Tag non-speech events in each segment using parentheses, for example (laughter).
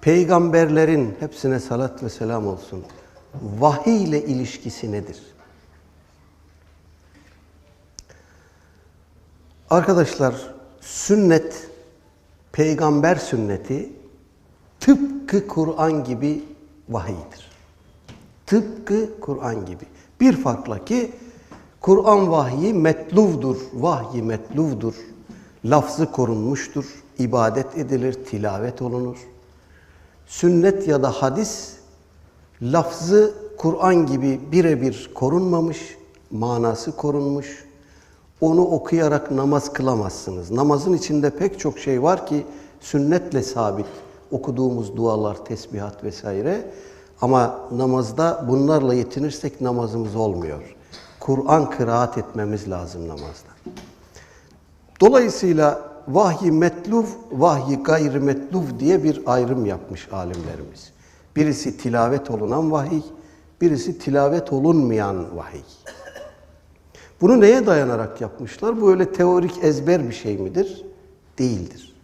peygamberlerin hepsine salat ve selam olsun. Vahiy ile ilişkisi nedir? Arkadaşlar sünnet, peygamber sünneti tıpkı Kur'an gibi vahiydir. Tıpkı Kur'an gibi. Bir farkla ki Kur'an vahyi metluvdur, vahyi metluvdur. Lafzı korunmuştur, ibadet edilir, tilavet olunur. Sünnet ya da hadis lafzı Kur'an gibi birebir korunmamış, manası korunmuş. Onu okuyarak namaz kılamazsınız. Namazın içinde pek çok şey var ki sünnetle sabit. Okuduğumuz dualar, tesbihat vesaire. Ama namazda bunlarla yetinirsek namazımız olmuyor. Kur'an kıraat etmemiz lazım namazda. Dolayısıyla vahyi metluv, vahyi gayri metluv diye bir ayrım yapmış alimlerimiz. Birisi tilavet olunan vahiy, birisi tilavet olunmayan vahiy. Bunu neye dayanarak yapmışlar? Bu öyle teorik ezber bir şey midir? Değildir.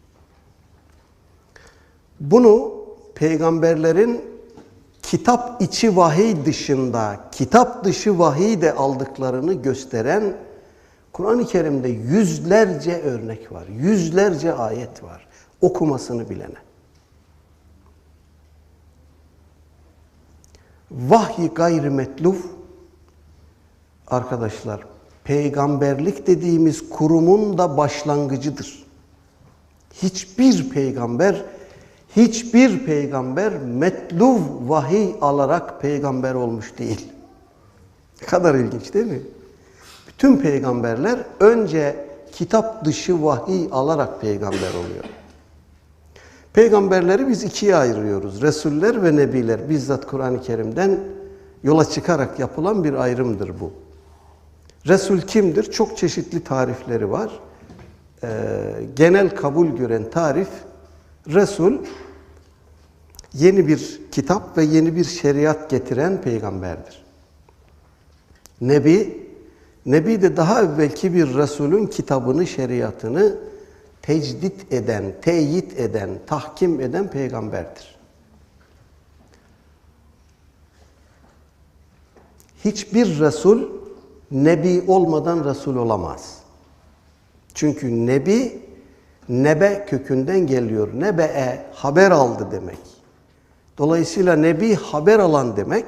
Bunu peygamberlerin kitap içi vahiy dışında, kitap dışı vahiy de aldıklarını gösteren Kur'an-ı Kerim'de yüzlerce örnek var. Yüzlerce ayet var. Okumasını bilene. Vahyi gayrimetluf arkadaşlar peygamberlik dediğimiz kurumun da başlangıcıdır. Hiçbir peygamber hiçbir peygamber metluv vahiy alarak peygamber olmuş değil. Ne kadar ilginç değil mi? Bütün peygamberler önce kitap dışı vahiy alarak peygamber oluyor. Peygamberleri biz ikiye ayırıyoruz. Resuller ve nebiler. Bizzat Kur'an-ı Kerim'den yola çıkarak yapılan bir ayrımdır bu. Resul kimdir? Çok çeşitli tarifleri var. Ee, genel kabul gören tarif, Resul yeni bir kitap ve yeni bir şeriat getiren peygamberdir. Nebi, Nebi de daha evvelki bir Resulün kitabını, şeriatını tecdit eden, teyit eden, tahkim eden peygamberdir. Hiçbir Resul Nebi olmadan Resul olamaz. Çünkü Nebi, nebe kökünden geliyor. Nebe'e haber aldı demek. Dolayısıyla Nebi haber alan demek.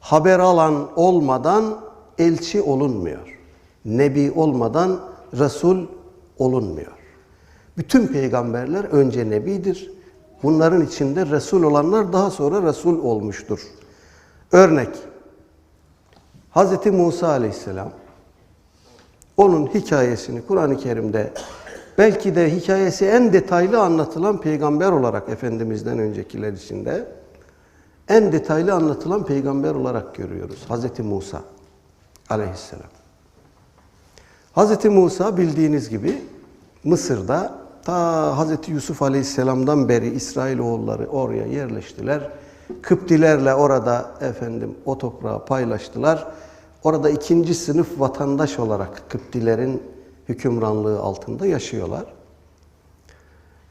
Haber alan olmadan elçi olunmuyor. Nebi olmadan Resul olunmuyor. Bütün peygamberler önce nebidir. Bunların içinde Resul olanlar daha sonra Resul olmuştur. Örnek, Hz. Musa aleyhisselam, onun hikayesini Kur'an-ı Kerim'de belki de hikayesi en detaylı anlatılan peygamber olarak Efendimiz'den öncekiler içinde en detaylı anlatılan peygamber olarak görüyoruz. Hz. Musa aleyhisselam. Hz. Musa bildiğiniz gibi Mısır'da ta Hz. Yusuf aleyhisselamdan beri İsrailoğulları oraya yerleştiler. Kıptilerle orada efendim o toprağı paylaştılar. Orada ikinci sınıf vatandaş olarak Kıptilerin hükümranlığı altında yaşıyorlar.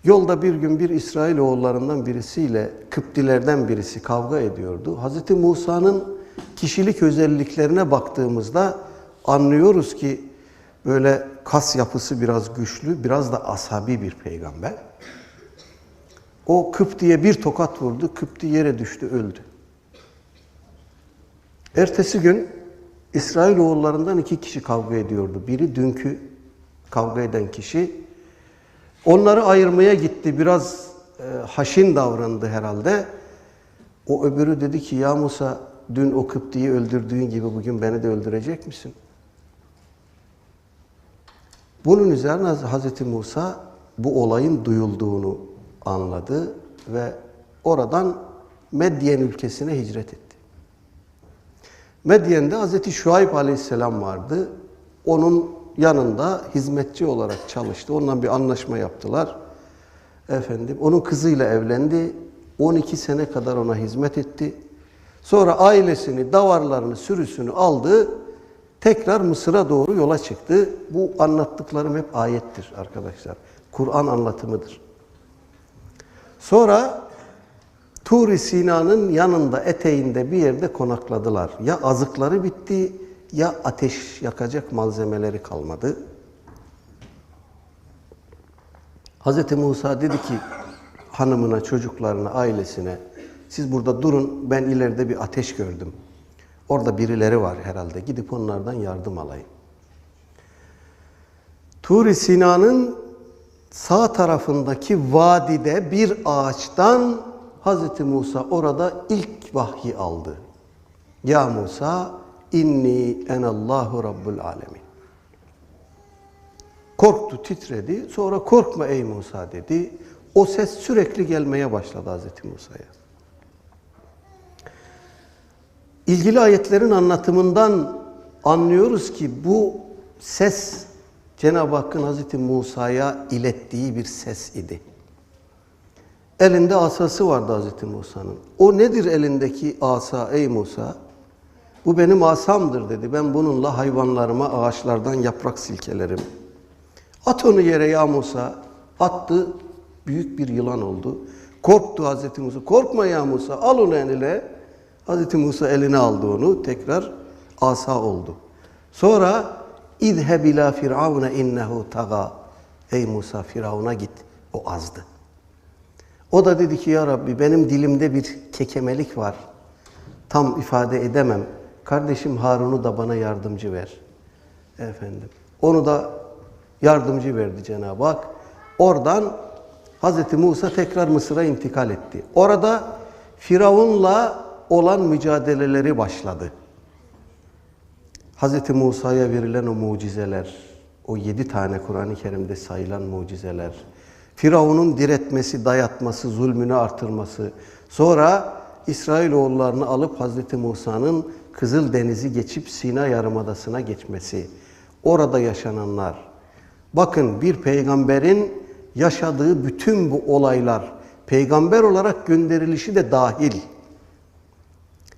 Yolda bir gün bir İsrailoğullarından birisiyle Kıptilerden birisi kavga ediyordu. Hz. Musa'nın kişilik özelliklerine baktığımızda anlıyoruz ki böyle kas yapısı biraz güçlü, biraz da asabi bir peygamber. O Kıpti'ye bir tokat vurdu, Kıpti yere düştü, öldü. Ertesi gün İsrailoğullarından iki kişi kavga ediyordu. Biri dünkü kavga eden kişi. Onları ayırmaya gitti. Biraz e, haşin davrandı herhalde. O öbürü dedi ki ya Musa dün o Kıpti'yi öldürdüğün gibi bugün beni de öldürecek misin? Bunun üzerine Hz. Musa bu olayın duyulduğunu anladı ve oradan Medyen ülkesine hicret etti. Medyen'de Hz. Şuayb aleyhisselam vardı. Onun yanında hizmetçi olarak çalıştı. Onunla bir anlaşma yaptılar. Efendim, onun kızıyla evlendi. 12 sene kadar ona hizmet etti. Sonra ailesini, davarlarını, sürüsünü aldı. Tekrar Mısır'a doğru yola çıktı. Bu anlattıklarım hep ayettir arkadaşlar. Kur'an anlatımıdır. Sonra Tur-i Sina'nın yanında, eteğinde bir yerde konakladılar. Ya azıkları bitti, ya ateş yakacak malzemeleri kalmadı. Hz. Musa dedi ki hanımına, çocuklarına, ailesine siz burada durun ben ileride bir ateş gördüm. Orada birileri var herhalde. Gidip onlardan yardım alayım. Tur-i Sina'nın sağ tarafındaki vadide bir ağaçtan Hz. Musa orada ilk vahyi aldı. Ya Musa inni enallahu rabbul alemin. Korktu, titredi. Sonra korkma ey Musa dedi. O ses sürekli gelmeye başladı Hz. Musa'ya. İlgili ayetlerin anlatımından anlıyoruz ki bu ses Cenab-ı Hakk'ın Hz. Musa'ya ilettiği bir ses idi. Elinde asası vardı Hz. Musa'nın. O nedir elindeki asa ey Musa? Bu benim asamdır dedi. Ben bununla hayvanlarıma ağaçlardan yaprak silkelerim. At onu yere ya Musa. Attı. Büyük bir yılan oldu. Korktu Hz. Musa. Korkma ya Musa. Al onu eline. Hz. Musa eline aldı onu. Tekrar asa oldu. Sonra İzheb ila firavune innehu taga. Ey Musa Firavun'a git. O azdı. O da dedi ki ya Rabbi benim dilimde bir kekemelik var. Tam ifade edemem. Kardeşim Harun'u da bana yardımcı ver. Efendim. Onu da yardımcı verdi Cenab-ı Hak. Oradan Hz. Musa tekrar Mısır'a intikal etti. Orada Firavun'la olan mücadeleleri başladı. Hz. Musa'ya verilen o mucizeler, o yedi tane Kur'an-ı Kerim'de sayılan mucizeler, Firavun'un diretmesi, dayatması, zulmünü artırması, sonra İsrailoğullarını alıp Hz. Musa'nın Kızıldeniz'i geçip Sina Yarımadası'na geçmesi, orada yaşananlar. Bakın bir peygamberin yaşadığı bütün bu olaylar, peygamber olarak gönderilişi de dahil.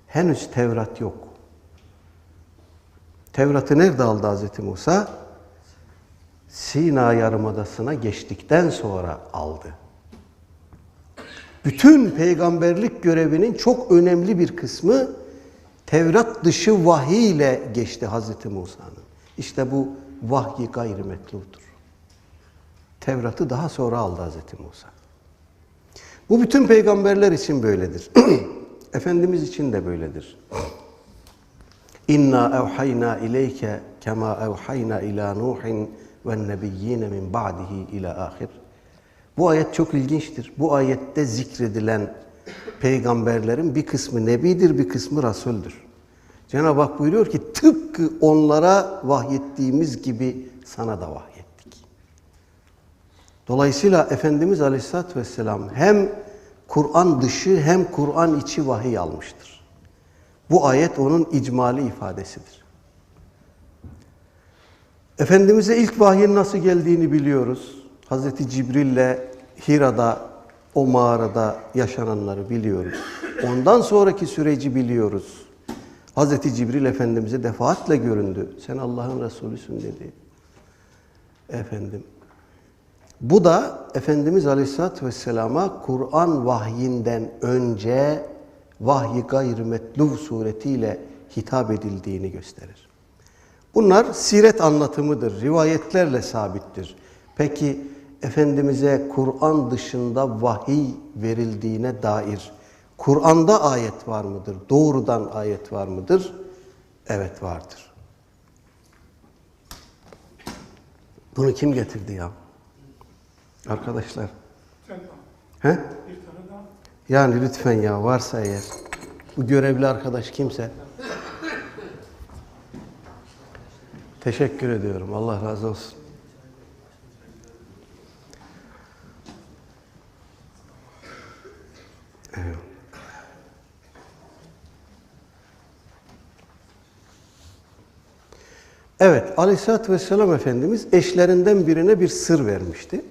Henüz Tevrat yok. Tevrat'ı nerede aldı Hz. Musa? Sina Yarımadası'na geçtikten sonra aldı. Bütün peygamberlik görevinin çok önemli bir kısmı Tevrat dışı vahiy ile geçti Hz. Musa'nın. İşte bu vahyi gayrimetludur. Tevrat'ı daha sonra aldı Hz. Musa. Bu bütün peygamberler için böyledir. (clears throat) Efendimiz için de böyledir. İnna evhayna ileyke kema evhayna ila Nuhin ve nebiyyine min ba'dihi ila ahir. Bu ayet çok ilginçtir. Bu ayette zikredilen peygamberlerin bir kısmı nebidir, bir kısmı rasuldür. Cenab-ı Hak buyuruyor ki tıpkı onlara vahyettiğimiz gibi sana da vahyettik. Dolayısıyla Efendimiz Aleyhisselatü Vesselam hem Kur'an dışı hem Kur'an içi vahiy almıştır. Bu ayet onun icmali ifadesidir. Efendimiz'e ilk vahyin nasıl geldiğini biliyoruz. Hazreti Cibril'le Hira'da, o mağarada yaşananları biliyoruz. Ondan sonraki süreci biliyoruz. Hazreti Cibril Efendimiz'e defaatle göründü. Sen Allah'ın Resulüsün dedi. Efendim. Bu da Efendimiz Aleyhisselatü Vesselam'a Kur'an vahyinden önce vahyi gayrimetluv suretiyle hitap edildiğini gösterir. Bunlar siret anlatımıdır, rivayetlerle sabittir. Peki Efendimiz'e Kur'an dışında vahiy verildiğine dair Kur'an'da ayet var mıdır? Doğrudan ayet var mıdır? Evet vardır. Bunu kim getirdi ya? Arkadaşlar. He? Yani lütfen ya varsa eğer. Bu görevli arkadaş kimse. Teşekkür ediyorum. Allah razı olsun. Evet. Evet, Aleyhisselatü Vesselam Efendimiz eşlerinden birine bir sır vermişti.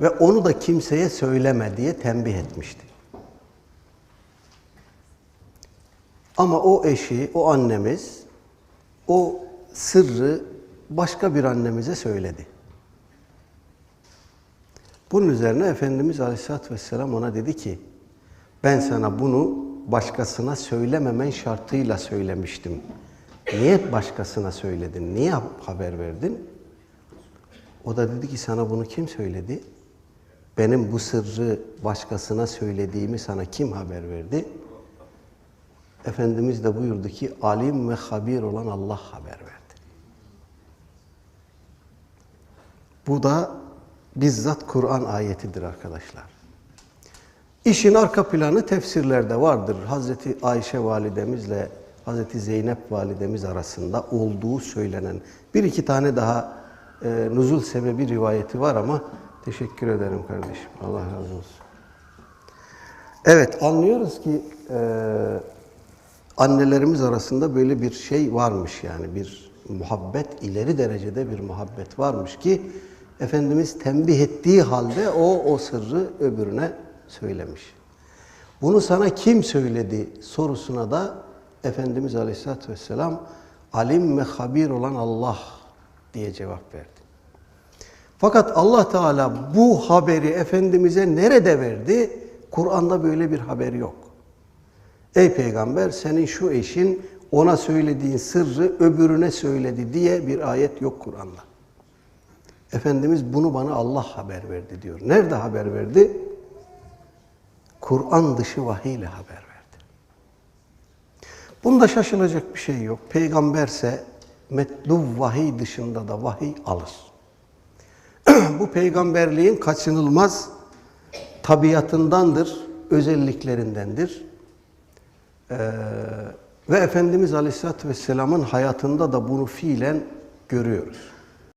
Ve onu da kimseye söyleme diye tembih etmişti. Ama o eşi, o annemiz o sırrı başka bir annemize söyledi. Bunun üzerine Efendimiz Aleyhisselatü Vesselam ona dedi ki, ben sana bunu başkasına söylememen şartıyla söylemiştim. Niye başkasına söyledin? Niye haber verdin? O da dedi ki sana bunu kim söyledi? Benim bu sırrı başkasına söylediğimi sana kim haber verdi? Efendimiz de buyurdu ki alim ve habir olan Allah haber verdi. Bu da bizzat Kur'an ayetidir arkadaşlar. İşin arka planı tefsirlerde vardır. Hazreti Ayşe validemizle Hazreti Zeynep validemiz arasında olduğu söylenen bir iki tane daha e, nuzul sebebi rivayeti var ama teşekkür ederim kardeşim. Allah razı olsun. Evet anlıyoruz ki e, annelerimiz arasında böyle bir şey varmış yani bir muhabbet ileri derecede bir muhabbet varmış ki Efendimiz tembih ettiği halde o o sırrı öbürüne söylemiş. Bunu sana kim söyledi sorusuna da Efendimiz Aleyhisselatü Vesselam alim ve habir olan Allah diye cevap verdi. Fakat Allah Teala bu haberi Efendimiz'e nerede verdi? Kur'an'da böyle bir haber yok. Ey peygamber senin şu eşin ona söylediğin sırrı öbürüne söyledi diye bir ayet yok Kur'an'da. Efendimiz bunu bana Allah haber verdi diyor. Nerede haber verdi? Kur'an dışı vahiy ile haber verdi. Bunda şaşılacak bir şey yok. Peygamberse metlub vahiy dışında da vahiy alır. Bu peygamberliğin kaçınılmaz tabiatındandır, özelliklerindendir. Ee, ve Efendimiz Aleyhisselatü Vesselam'ın hayatında da bunu fiilen görüyoruz.